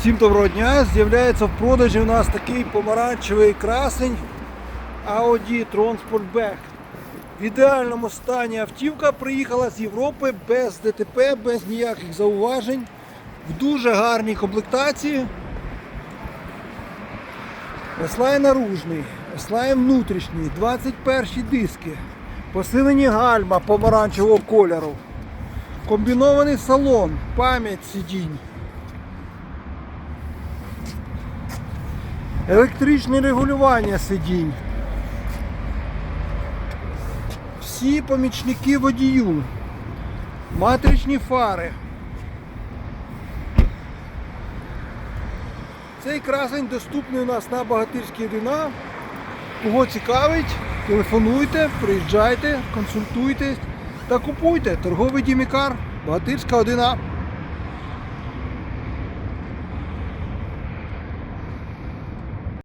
Всім доброго дня! З'являється в продажі у нас такий помаранчевий красень Audi Transportback. В ідеальному стані автівка приїхала з Європи без ДТП, без ніяких зауважень, в дуже гарній комплектації. Еслайн наружний, еслайн внутрішній, 21 диски, посилені гальма помаранчевого кольору, комбінований салон, пам'ять сидінь. Електричне регулювання сидінь. Всі помічники водію. Матричні фари. Цей красень доступний у нас на Багатирській 1А. Кого цікавить, телефонуйте, приїжджайте, консультуйтесь та купуйте. Торговий Дімікар, Багатирська 1А.